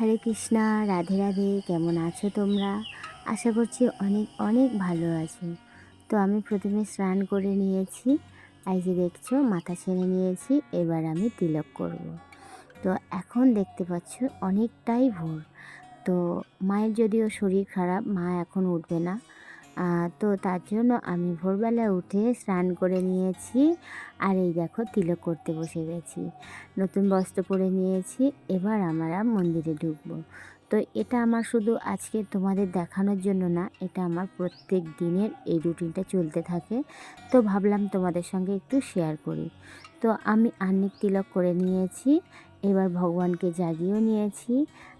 হরে কৃষ্ণা, রাধে রাধে, কেমন আছো তোমরা? আশা করছি অনেক অনেক ভালো আছো। তো আমি প্রথমে স্নান করে নিয়েছি। এই যে দেখছ, মাথা ছেড়ে নিয়েছি, এবার আমি তিলক করব। তো এখন দেখতে পাচ্ছ, অনেকটাই ভোর। তো মায়ের যদিও শরীর খারাপ, মা এখন উঠবে না। তো তার জন্য আমি ভোরবেলা উঠে স্নান করে নিয়েছি। আর এই দেখো তিলক করতে বসে গেছি। নতুন বস্ত্র পরে নিয়েছি। এবার আমরা মন্দিরে ঢুকবো। তো এটা আমার শুধু আজকে তোমাদের দেখানোর জন্য না, এটা আমার প্রত্যেক দিনের এই রুটিনটা চলতে থাকে। তো ভাবলাম তোমাদের সঙ্গে একটু শেয়ার করি। তো আমি আর্নিক তিলক করে নিয়েছি। এবার ভগবানকে জাগিয়েও নিয়েছি।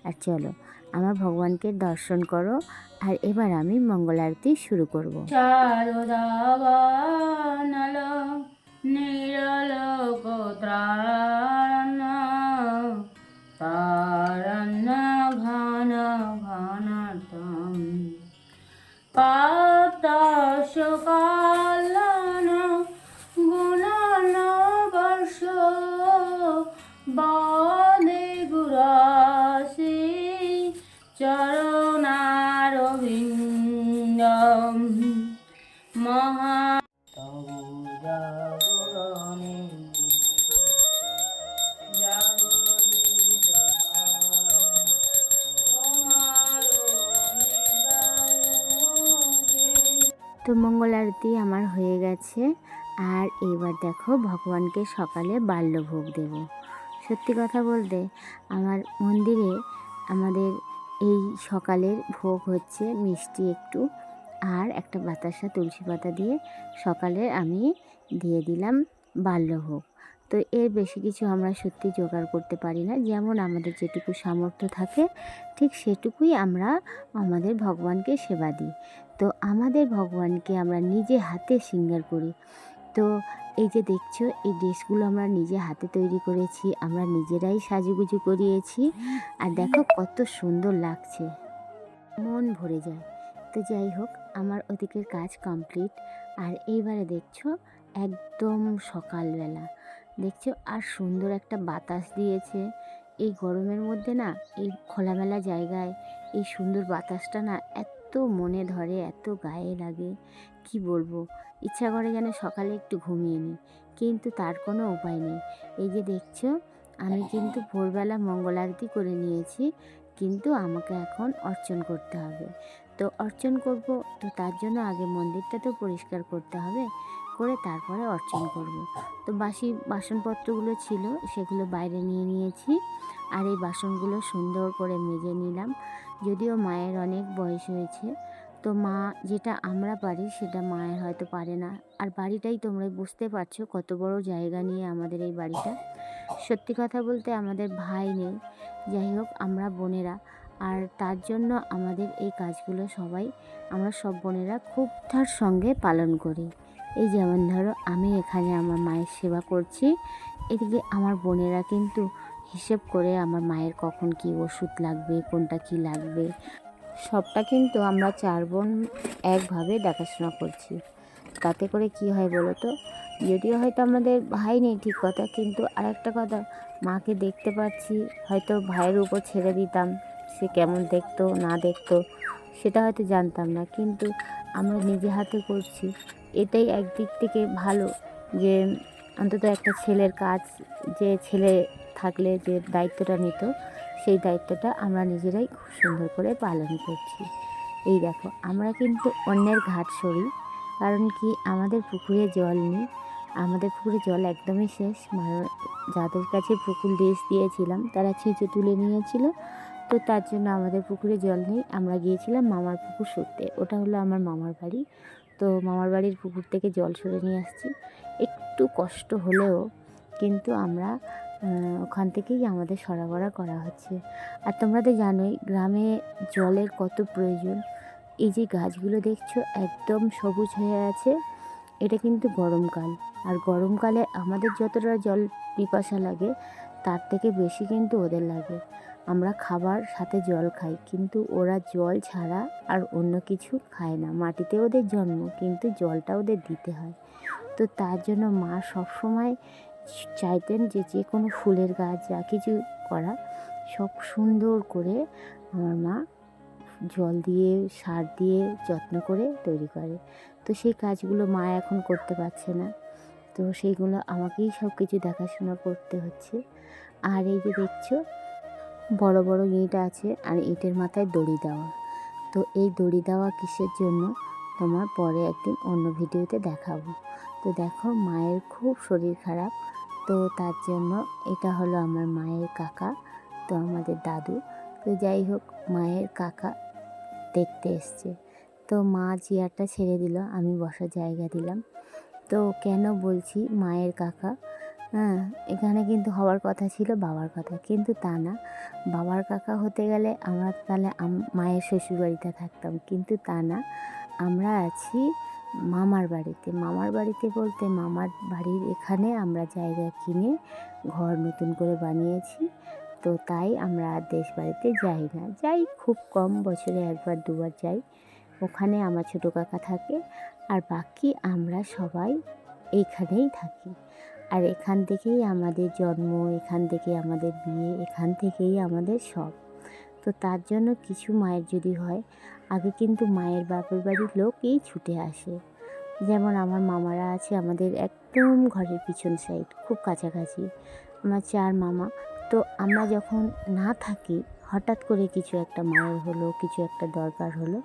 আর চলো, আমার ভগবানকে দর্শন করো, আর এবার আমি মঙ্গল আরতি শুরু করব। ঘন ঘন তো মঙ্গল আরতি আমার হয়ে গেছে। আর এবার দেখো ভগবানকে সকালে বাল্যভোগ দেব। সত্যি কথা বলতে আমার মন্দিরে আমাদের এই সকালের ভোগ হচ্ছে মিষ্টি একটু আর একটা বাতাসা, তুলসী পাতা দিয়ে সকালে আমি দিয়ে দিলাম বাল্যভোগ। তো এর বেশি কিছু আমরা সত্যি জোগাড় করতে পারি না। যেমন আমাদের যেটুকু সামর্থ্য থাকে, ঠিক সেটুকুই আমরা আমাদের ভগবানকে সেবা দিই। তো আমাদের ভগবানকে আমরা নিজে হাতে সিঙ্গার করি। তো এই যে দেখছ, এই ড্রেসগুলো আমরা নিজে হাতে তৈরি করেছি, আমরা নিজেরাই সাজুগুজু করিয়েছি। আর দেখো কত সুন্দর লাগছে, মন ভরে যায়। তো যাই হোক, আমার ওদিকের কাজ কমপ্লিট আর এইবারে দেখছ, একদম সকালবেলা। দেখছ, আর সুন্দর একটা বাতাস দিয়েছে। এই গরমের মধ্যে না, এই খোলামেলা জায়গায় এই সুন্দর বাতাসটা না, এত মনে ধরে এত গায়ে লাগে, কি বলব? ইচ্ছা করে যেন সকালে একটু ঘুমিয়ে নিই, কিন্তু তার কোনো উপায় নেই। এই যে দেখছ, আমি কিন্তু ভোরবেলা মঙ্গল আরতি করে নিয়েছি, কিন্তু আমাকে এখন অর্চন করতে হবে। তো অর্চন করব, তো তার জন্য আগে মন্দিরটা তো পরিষ্কার করতে হবে, করে তারপরে অর্চন করব। তো বাসি, বাসনপত্রগুলো ছিল, সেগুলো বাইরে নিয়ে নিয়েছি, আর এই বাসনগুলো সুন্দর করে মেজে নিলাম। যদিও মায়ের অনেক বয়স হয়েছে, তো মা যেটা আমরা পারি সেটা মায়ের হয়তো পারে না। আর বাড়িটাই তোমরা বুঝতে পারছ কত বড় জায়গা নিয়ে আমাদের এই বাড়িটা। সত্যি কথা বলতে আমাদের ভাই নেই, যাই হোক আমরা বোনেরা। আর তার জন্য আমাদের এই কাজগুলো সবাই, আমরা সব বোনেরা খুব তার সঙ্গে পালন করি। এই যেমন ধরো আমি এখানে আমার মায়ের সেবা করছি, এদিকে আমার বোনেরা কিন্তু হিসেব করে আমার মায়ের কখন কি ওষুধ লাগবে, কোনটা কি লাগবে, সবটা কিন্তু আমরা চার বোন একভাবে দেখাশোনা করছি। তাতে করে কি হয় বলো তো? যদিও হয়তো আমাদের ভাই নেই ঠিক কথা, কিন্তু আর একটা কথা, মাকে দেখতে পাচ্ছি, হয়তো ভাইয়ের উপর ছেড়ে দিতাম, সে কেমন দেখতো, না দেখতো, সেটা হয়তো জানতাম না, কিন্তু আমরা নিজে হাতে করছি। এটাই একদিক থেকে ভালো যে অন্তত একটা ছেলের কাজ, যে ছেলে থাকলে যে দায়িত্বটা নিত, সেই দায়িত্বটা আমরা নিজেরাই খুব সুন্দর করে পালন করছি। এই দেখো, আমরা কিন্তু অন্যের ঘাট সরি, কারণ কি আমাদের পুকুরে জল নেই। আমাদের পুকুরে জল একদমই শেষ। যাদের কাছে পুকুর লিজ দিয়েছিলাম, তারা ছিঁচে তুলে নিয়েছিল। তো তার জন্য আমাদের পুকুরে জল নেই। আমরা গিয়েছিলাম মামার পুকুর সরতে। ওটা হলো আমার মামার বাড়ি। তো মামার বাড়ির পুকুর থেকে জল সরে নিয়ে আসছি। একটু কষ্ট হলেও কিন্তু আমরা ওখান থেকেই আমাদের সরবরাহ করা হচ্ছে। আর তোমরা তো জানোই, গ্রামে জলের কত প্রয়োজন। এই যে গাছগুলো দেখছ, একদম সবুজ হয়ে আছে। এটা কিন্তু গরমকাল। আর গরমকালে আমাদের যতটা জল পিপাসা লাগে, তার থেকে বেশি কিন্তু ওদের লাগে। আমরা খাবার সাথে জল খাই, কিন্তু ওরা জল ছাড়া আর অন্য কিছু খায় না। মাটিতে ওদের জন্ম, কিন্তু জলটা ওদের দিতে হয়। তো তার জন্য মা সবসময় চাইতেন যে যে কোনো ফুলের গাছ যা কিছু করা, সব সুন্দর করে আমার মা জল দিয়ে, সার দিয়ে যত্ন করে তৈরি করে। তো সেই কাজগুলো মা এখন করতে পারছে না। তো সেইগুলো আমাকেই সব কিছু দেখাশোনা করতে হচ্ছে। আর এই যে দেখছ, বড় বড় ইট আছে আর ইটের মাথায় দড়ি দেওয়া। তো এই দড়ি দেওয়া কিসের জন্য? তোমার পরে একদিন অন্য ভিডিওতে দেখাবো। তো দেখো, মায়ের খুব শরীর খারাপ। তো তার জন্য এটা হলো আমার মায়ের কাকা, তো আমাদের দাদু। তো যাই হোক, মায়ের কাকা দেখতে এসছে। তো মা চেয়ারটা ছেড়ে দিল, আমি বসার জায়গা দিলাম। তো কেন বলছি মায়ের কাকা? হ্যাঁ এখানে কিন্তু হওয়ার কথা ছিল, বাবার কথা। কিন্তু তা না, বাবার কাকা হতে গেলে আমরা তাহলে মায়ের শ্বশুরবাড়িতে থাকতাম। কিন্তু তা না, আমরা আছি মামার বাড়িতে। মামার বাড়িতে বলতে মামার বাড়ির এখানে আমরা জায়গা কিনে ঘর নতুন করে বানিয়েছি। তো তাই আমরা আর দেশ বাড়িতে যাই না। যাই খুব কম বছরে একবার, দুবার যাই। ওখানে আমার ছোটো কাকা থাকে আর বাকি আমরা সবাই এইখানেই থাকি। আর এখান থেকেই আমাদের জন্ম, এখান থেকে আমাদের বিয়ে, এখান থেকেই আমাদের সব। তো তার জন্য কিছু মায়ের যদি হয় আগে কিন্তু মায়ের বাপের বাড়ির লোকই ছুটে আসে। যেমন আমার মামারা আছে আমাদের একদম ঘরের পিছন সাইড খুব কাছাকাছি। আমার চার মামা। তো আমরা যখন না থাকি, হঠাৎ করে কিছু একটা মায়ের হলো, কিছু একটা দরকার হলো,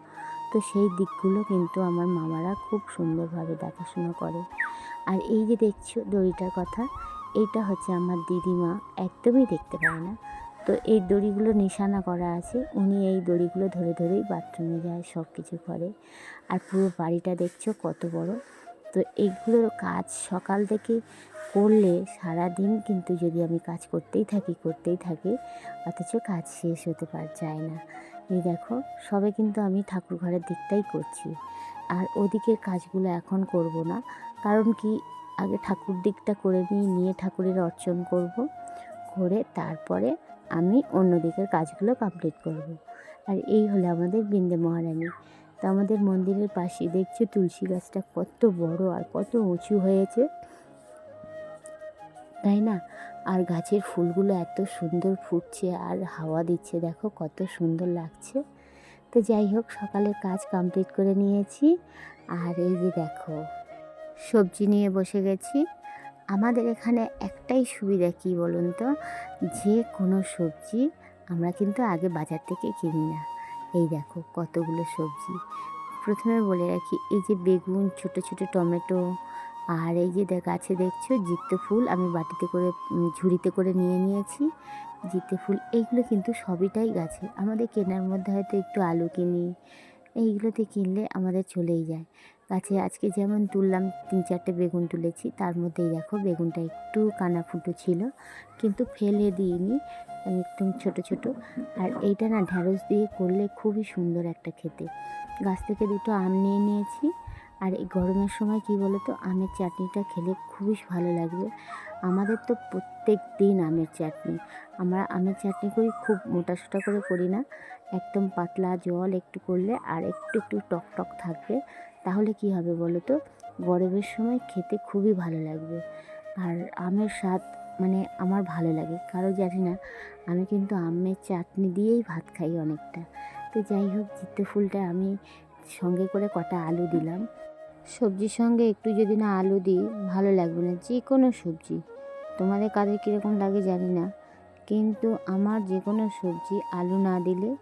তো সেই দিকগুলো কিন্তু আমার মামারা খুব সুন্দরভাবে দেখাশোনা করে। আর এই যে দেখছ দড়িটার কথা এইটা হচ্ছে আমার দিদিমা, একদমই দেখতে পায় না। তো এই দড়িগুলো নিশানা করা আছে। উনি এই দড়িগুলো ধরে ধরেই বাথরুমে যায় সব কিছু করে। আর পুরো বাড়িটা দেখছ কত বড়। তো এইগুলোর কাজ সকাল থেকে করলে সারা দিন কিন্তু যদি আমি কাজ করতেই থাকি করতেই থাকি, অথচ কাজ শেষ হতে পার, যায় না। এই দেখো, সবে কিন্তু আমি ঠাকুর ঘরের দিকটাই করছি। আর ওদিকের কাজগুলো এখন করব না। কারণ কি, আগে ঠাকুর দিকটা করে নিয়ে নিয়ে ঠাকুরের অর্চন করব। করে তারপরে আমি অন্য দিকের কাজগুলো কমপ্লিট করব। আর এই হলো আমাদের বৃন্দে মহারানী। তো আমাদের মন্দিরের পাশে দেখছ তুলসী গাছটা কত বড় আর কত উঁচু হয়েছে? তাই না? আর গাছের ফুলগুলো এত সুন্দর ফুটছে আর হাওয়া দিচ্ছে, দেখো কত সুন্দর লাগছে। তো যাই হোক, সকালের কাজ কমপ্লিট করে নিয়েছি। আর এই যে দেখো, সবজি নিয়ে বসে গেছি। আমাদের এখানে একটাই সুবিধা কী বলুন তো? যে কোনো সবজি আমরা কিন্তু আগে বাজার থেকে কিনি না। এই দেখো কতগুলো সবজি। প্রথমে বলে রাখি, এই যে বেগুন, ছোট ছোট টমেটো আর এই যে গাছে দেখছ জিত্ত ফুল আমি বাটিতে করে ঝুড়িতে করে নিয়ে নিয়েছি। জিতে ফুল এইগুলো কিন্তু সবইটাই গাছে। আমাদের কেনার মধ্যে হয়তো একটু আলু কিনি, এইগুলোতে কিনলে আমাদের চলেই যায়। গাছে আজকে যেমন তুললাম তিন চারটে বেগুন তুলেছি, তার মধ্যেই দেখো বেগুনটা একটু কানা ফুটো ছিল, কিন্তু ফেলে দিইনি, একদম ছোট ছোট। আর এইটা না ঢ্যাঁড়স দিয়ে করলে খুবই সুন্দর একটা খেতে। গাছ থেকে দুটো আম নিয়ে নিয়েছি, আর এই গরমের সময় কি বলো তো আমের চাটনিটা খেলে খুবই ভালো লাগবে। আমাদের তো প্রত্যেক দিন আমের চাটনি, আমরা আমের চাটনি করি, খুব মোটা সোটা করে করি না, একদম পাতলা জল একটু করলে আর একটু একটু টক টক থাকবে তাহলে কি হবে বলো তো? গরমের সময় খেতে খুবই ভালো লাগবে। আর আমের স্বাদ মানে আমার ভালো লাগে। কারও জানি না, আমি কিন্তু আমের চাটনি দিয়েই ভাত খাই অনেকটা। তো যাই হোক জিত্তে ফুলটা আমি সঙ্গে করে কটা আলু দিলাম। সবজির সঙ্গে একটু যদি না আলু দিই, ভালো লাগবে না। যে কোনো সবজি। তোমাদের কাদের কীরকম লাগে জানি না। কিন্তু আমার যে কোনো সবজি আলু না দিলে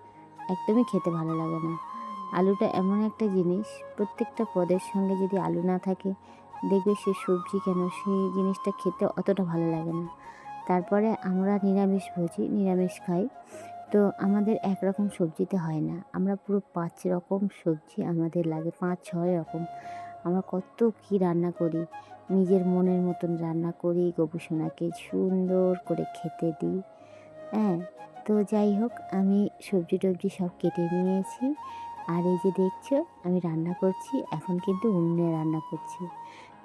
একদমই খেতে ভালো লাগে না। আলুটা এমন একটা জিনিস, প্রত্যেকটা পদের সঙ্গে যদি আলু না থাকে, দেখবে সে সবজি কেন, সেই জিনিসটা খেতে অতটা ভালো লাগে না। তারপরে আমরা নিরামিষ ভোজি নিরামিষ খাই। তো আমাদের একরকম সবজিতে হয় না। আমরা পুরো পাঁচ রকম সবজি আমাদের লাগে, পাঁচ, ছয় রকম। আমরা কত কী রান্না করি, নিজের মনের মতন রান্না করি গবেষণাকে সুন্দর করে খেতে দিই। হ্যাঁ তো যাই হোক, আমি সবজি টবজি সব কেটে নিয়েছি। আর এই যে দেখছ, আমি রান্না করছি, এখন কিন্তু উনুনে রান্না করছি।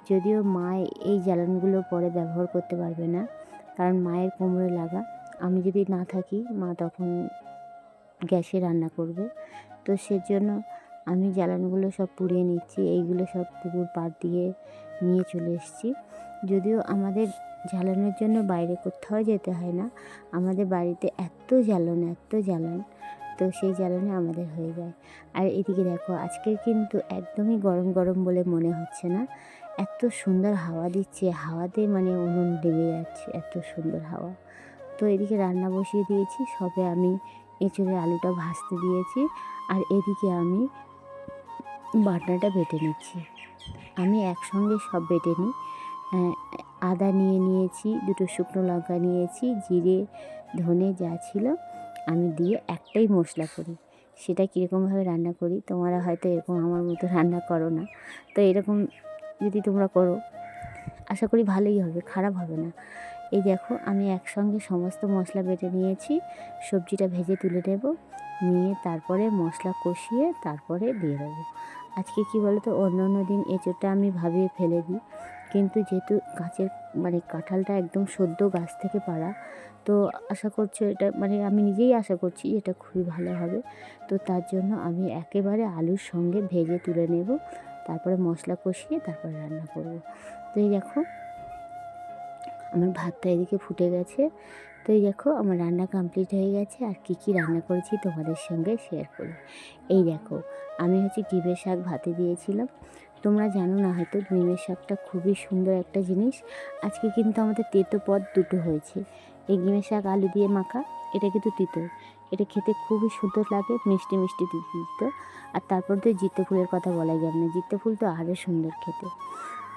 যদিও মা এই জ্বালানগুলো পরে ব্যবহার করতে পারবে না, কারণ মায়ের কোমরে লাগা। আমি যদি না থাকি, মা তখন গ্যাসে রান্না করবে। তো সেজন্য আমি জ্বালানগুলো সব পুড়িয়ে নিচ্ছি, এইগুলো সব পুকুর পাড় দিয়ে নিয়ে চলে এসেছি। যদিও আমাদের জ্বালানোর জন্য বাইরে কোথাও যেতে হয় না, আমাদের বাড়িতে এত জ্বালন এত জ্বালন। তো সেই জ্বালানি আমাদের হয়ে যায়। আর এদিকে দেখো, আজকের কিন্তু একদমই গরম গরম বলে মনে হচ্ছে না। এত সুন্দর হাওয়া দিচ্ছে, হাওয়াতে মানে উনুন ডেবে যাচ্ছে, এত সুন্দর হাওয়া। তো এদিকে রান্না বসিয়ে দিয়েছি, সবে আমি এঁচড়ের আলুটা ভাজতে দিয়েছি। আর এদিকে আমি বাটনাটা বেটে নিচ্ছি। আমি একসঙ্গে সব বেটে নিই। আদা নিয়ে নিয়েছি, দুটো শুকনো লঙ্কা নিয়েছি, জিরে, ধনে যা ছিল। আমি দিয়ে একটাই মশলা করি। সেটা কীরকমভাবে রান্না করি, তোমরা হয়তো এরকম আমার মতো রান্না করো না। তো এরকম যদি তোমরা করো, আশা করি ভালোই হবে, খারাপ হবে না। এই দেখো, আমি একসঙ্গে সমস্ত মশলা বেটে নিয়েছি, সবজিটা ভেজে তুলে নেব, নিয়ে তারপরে মশলা কষিয়ে তারপরে দিয়ে দেবো। আজকে কি বলো তো অন্য অন্য দিন এঁচোড়টা আমি ভাবিয়ে ফেলে দিই। কিন্তু যেহেতু গাছের মানে কাঁঠালটা একদম সদ্য গাছ থেকে পাড়া, তো আশা করছ এটা মানে আমি নিজেই আশা করছি এটা খুবই ভালো হবে। তো তার জন্য আমি একেবারে আলুর সঙ্গে ভেজে তুলে নেব, তারপরে মশলা কষিয়ে তারপরে রান্না করব। তো এই দেখো, আমার ভাতটা এদিকে ফুটে গেছে। তো এই দেখো, আমার রান্না কমপ্লিট হয়ে গেছে। আর কি কি রান্না করেছি তোমাদের সঙ্গে শেয়ার করি। এই দেখো, আমি হচ্ছে গিমের শাক ভাতে দিয়েছিলাম। তোমরা জানো না, হয়তো গিমের শাকটা খুবই সুন্দর একটা জিনিস। আজকে কিন্তু আমাদের তেতো পদ দুটো হয়েছে। এই গিমের শাক আলু দিয়ে মাখা, এটা কিন্তু তিতো। এটা খেতে খুবই সুন্দর লাগে, মিষ্টি মিষ্টি তিতো আর তারপর তো জিত্তে ফুলের কথা বলাই যাবে না, জিত্তে ফুল তো আরও সুন্দর খেতে।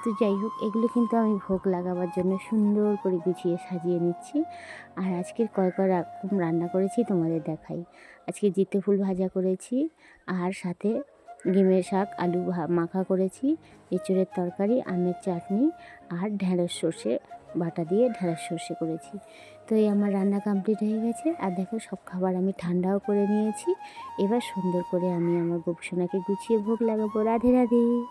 তো যাই হোক, এগুলো কিন্তু আমি ভোগ লাগাবার জন্য সুন্দর করে গুছিয়ে সাজিয়ে নিচ্ছি। আর আজকের কয় কয় রকম রান্না করেছি তোমাদের দেখাই। আজকে জিতে ফুল ভাজা করেছি, আর সাথে ডিমের শাক, আলু মাখা করেছি, এঁচড়ের তরকারি, আমের চাটনি আর ঢেঁড়স সর্ষে বাটা দিয়ে ঢেঁড়স সর্ষে করেছি। তো এই আমার রান্না কমপ্লিট হয়ে গেছে। আর দেখো, সব খাবার আমি ঠান্ডাও করে নিয়েছি। এবার সুন্দর করে আমি আমার গোপসোনাকে গুছিয়ে ভোগ লাগাবো। রাধে রাধে।